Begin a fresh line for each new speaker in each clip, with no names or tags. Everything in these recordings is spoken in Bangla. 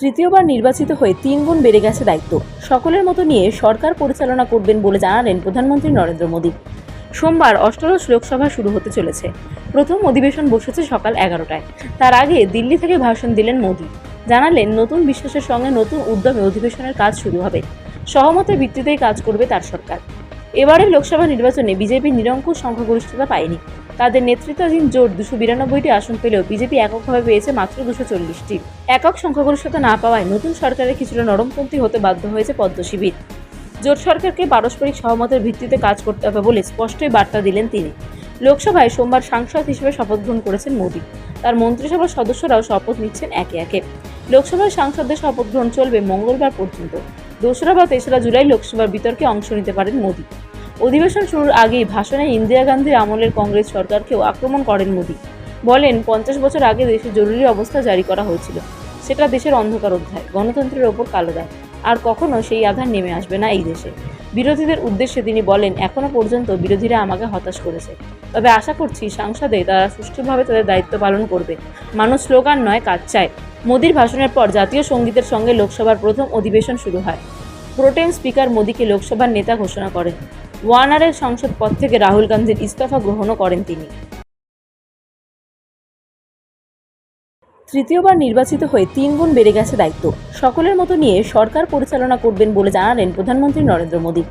তৃতীয়বার নির্বাচিত হয়ে তিন গুণ বেড়ে গেছে দায়িত্ব। সকলের মতো নিয়ে সরকার পরিচালনা করবেন বলে জানালেন প্রধানমন্ত্রী নরেন্দ্র মোদী। সোমবার অষ্টদশ লোকসভা শুরু হতে চলেছে। প্রথম অধিবেশন বসেছে সকাল এগারোটায়। তার আগে দিল্লি থেকে ভাষণ দিলেন মোদী। জানালেন, নতুন বিশ্বাসের সঙ্গে নতুন উদ্যমে অধিবেশনের কাজ শুরু হবে। সহমতের ভিত্তিতেই কাজ করবে তার সরকার। এবারের লোকসভা নির্বাচনে বিজেপি নিরঙ্কুশ সংখ্যাগরিষ্ঠতা পায়নি। তাদের নেতৃত্বাধীন জোট দুশো বিরানব্বইটি আসন পেলেও বিজেপি এককভাবে পেয়েছে মাত্র দুশো চল্লিশটি। একক সংখ্যাগরিষ্ঠতা না পাওয়ায় নতুন সরকারের কিছুটা নরমপন্থী হতে বাধ্য হয়েছে পদ্ম শিবির। জোট সরকারকে পারস্পরিক সহমতের ভিত্তিতে কাজ করতে হবে বলে স্পষ্টই বার্তা দিলেন তিনি। লোকসভায় সোমবার সাংসদ হিসেবে শপথ গ্রহণ করেছেন মোদী। তার মন্ত্রিসভার সদস্যরাও শপথ নিচ্ছেন একে একে। লোকসভার সাংসদদের শপথ গ্রহণ চলবে মঙ্গলবার পর্যন্ত। দোসরা বা তেসরা জুলাই লোকসভার বিতর্কে অংশ নিতে পারেন মোদী। অধিবেশন শুরুর আগেই ভাষণে ইন্দিরা গান্ধীর আমলের কংগ্রেস সরকারকেও আক্রমণ করেন মোদী। বলেন, পঞ্চাশ বছর আগে দেশে জরুরি অবস্থা জারি করা হয়েছিল। সেটা দেশের অন্ধকার অধ্যায়, গণতন্ত্রের ওপর কালো দায় আর কখনো সেই আধার নেমে আসবে না এই দেশে। বিরোধীদের উদ্দেশ্যে তিনি বলেন, এখনও পর্যন্ত বিরোধীরা আমাকে হতাশ করেছে। তবে আশা করছি সংসদে তারা সুষ্ঠুভাবে তাদের দায়িত্ব পালন করবে। মানুষ স্লোগান নয়, কাজ চায়। মোদীর ভাষণের পর জাতীয় সঙ্গীতের সঙ্গে লোকসভার প্রথম অধিবেশন শুরু হয়। প্রোটেম স্পিকার মোদীকে লোকসভার নেতা ঘোষণা করেন। ওয়ানারের সংসদ পদ থেকে রাহুল গান্ধীর ইস্তফা গ্রহণও করেন তিনি। তৃতীয়বার নির্বাচিত হয়ে তিন গুণ বেড়ে গেছে দায়িত্ব। সকলের মতো নিয়ে সরকার পরিচালনা করবেন বলে জানালেন প্রধানমন্ত্রী নরেন্দ্র মোদী।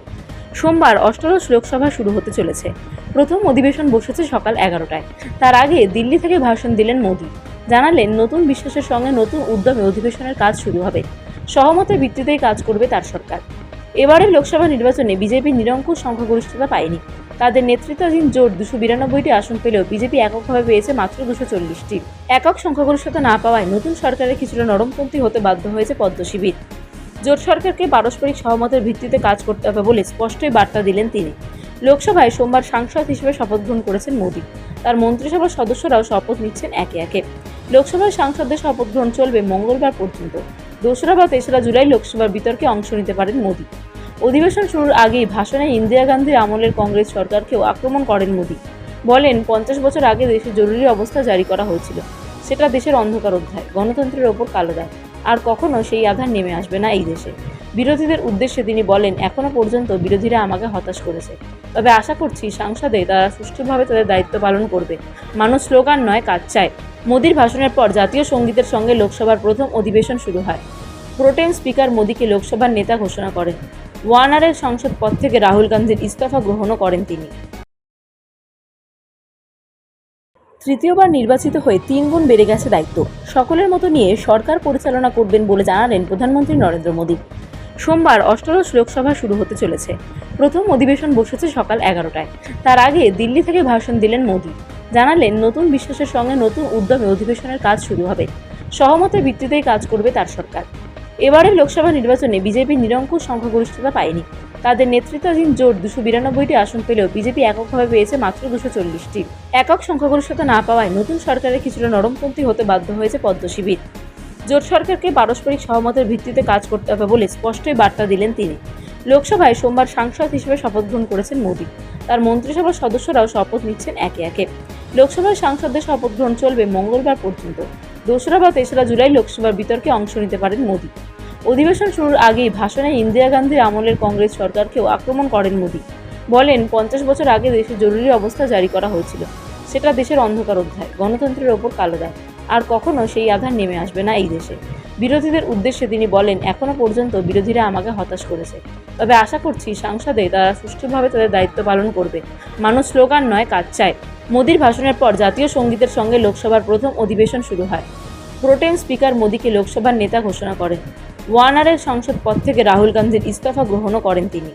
সোমবার অষ্টদশ লোকসভা শুরু হতে চলেছে। প্রথম অধিবেশন বসেছে সকাল এগারোটায়। তার আগে দিল্লি থেকে ভাষণ দিলেন মোদী। জানালেন, নতুন বিশ্বাসের সঙ্গে নতুন উদ্যমে অধিবেশনের কাজ শুরু হবে। সহমতের ভিত্তিতেই কাজ করবে তার সরকার। এবারের লোকসভা নির্বাচনে বিজেপি নিরঙ্কুশ সংখ্যাগরিষ্ঠতা পায়নি। তাদের নেতৃত্বাধীন জোট দুশো বিরানব্বইটি আসন পেলেও বিজেপি এককভাবে পেয়েছে মাত্র দুশো চল্লিশটি। একক সংখ্যাগরিষ্ঠতা না পাওয়ায় নতুন সরকারের কিছুটা নরমপন্থী হতে বাধ্য হয়েছে পদ্ম শিবির। জোট সরকারকে পারস্পরিক সহমতের ভিত্তিতে কাজ করতে হবে বলে স্পষ্টই বার্তা দিলেন তিনি। লোকসভায় সোমবার সাংসদ হিসেবে শপথ গ্রহণ করেছেন মোদী। তার মন্ত্রিসভার সদস্যরাও শপথ নিচ্ছেন একে একে। লোকসভার সাংসদদের শপথ গ্রহণ চলবে মঙ্গলবার পর্যন্ত। দোসরা বা তেসরা জুলাই লোকসভার বিতর্কে অংশ নিতে পারেন মোদী। অধিবেশন শুরুর আগেই ভাষণে ইন্দিরা গান্ধীর আমলের কংগ্রেস সরকারকেও আক্রমণ করেন মোদী। বলেন, পঞ্চাশ বছর আগে দেশে জরুরি অবস্থা জারি করা হয়েছিল। সেটা দেশের অন্ধকার অধ্যায়, গণতন্ত্রের ওপর কালো দায় আর কখনো সেই আধার নেমে আসবে না এই দেশে। বিরোধীদের উদ্দেশ্যে তিনি বলেন, এখনও পর্যন্ত বিরোধীরা আমাকে হতাশ করেছে। তবে আশা করছি সংসদে তারা সুষ্ঠুভাবে তাদের দায়িত্ব পালন করবে। মানুষ স্লোগান নয়, কাজ চায়। মোদীর ভাষণের পর জাতীয় সঙ্গীতের সঙ্গে লোকসভার প্রথম অধিবেশন শুরু হয়। প্রোটেম স্পিকার মোদীকে লোকসভার নেতা ঘোষণা করেন। ওয়ানারের সংসদ পদ থেকে রাহুল গান্ধীর ইস্তফা গ্রহণও করেন তিনি। তৃতীয়বার নির্বাচিত হয়ে তিন গুণ বেড়ে গেছে দায়িত্ব। সকলের মতো নিয়ে সরকার পরিচালনা করবেন বলে জানালেন প্রধানমন্ত্রী নরেন্দ্র মোদী। সোমবার অষ্টদশ লোকসভা শুরু হতে চলেছে। প্রথম অধিবেশন বসেছে সকাল এগারোটায়। তার আগে দিল্লি থেকে ভাষণ দিলেন মোদী। জানালেন, নতুন বিশ্বাসের সঙ্গে নতুন উদ্যমে অধিবেশনের কাজ শুরু হবে। সহমতের ভিত্তিতেই কাজ করবে তার সরকার। এবারের লোকসভা নির্বাচনে বিজেপি নিরঙ্কুশ সংখ্যাগরিষ্ঠতা পায়নি। তাদের নেতৃত্বাধীন জোট দুশো বিরানব্বইটি আসন পেলেও বিজেপি এককভাবে পেয়েছে মাত্র দুশো চল্লিশটি। একক সংখ্যাগরিষ্ঠতা না পাওয়ায় নতুন সরকারের কিছুটা নরমপন্থী হতে বাধ্য হয়েছে পদ্ম শিবির। জোট সরকারকে পারস্পরিক সহমতের ভিত্তিতে কাজ করতে হবে বলে স্পষ্টই বার্তা দিলেন তিনি। লোকসভায় সোমবার সাংসদ হিসেবে শপথ গ্রহণ করেছেন মোদী। তার মন্ত্রিসভার সদস্যরাও শপথ নিচ্ছেন একে একে। লোকসভার সাংসদদের শপথ গ্রহণ চলবে মঙ্গলবার পর্যন্ত। দোসরা বা তেসরা জুলাই লোকসভার বিতর্কে অংশ নিতে পারেন মোদী। অধিবেশন শুরুর আগেই ভাষণে ইন্দিরা গান্ধীর আমলের কংগ্রেস সরকারকেও আক্রমণ করেন মোদী। বলেন, পঞ্চাশ বছর আগে দেশে জরুরি অবস্থা জারি করা হয়েছিল। সেটা দেশের অন্ধকার অধ্যায়, গণতন্ত্রের ওপর কালো দায় আর কখনো সেই আধার নেমে আসবে না এই দেশে। বিরোধীদের উদ্দেশ্যে তিনি বলেন, এখনও পর্যন্ত বিরোধীরা আমাকে হতাশ করেছে। তবে আশা করছি সংসদে তারা সুষ্ঠুভাবে তাদের দায়িত্ব পালন করবে। মানুষ স্লোগান নয়, কাজ চায়। মোদীর ভাষণের পর জাতীয় সঙ্গীতের সঙ্গে লোকসভার প্রথম অধিবেশন শুরু হয়। প্রোটেম স্পিকার মোদীকে লোকসভার নেতা ঘোষণা করেন। ওয়ানারের সংসদ পদ থেকে রাহুল গান্ধীর ইস্তফা গ্রহণও করেন তিনি।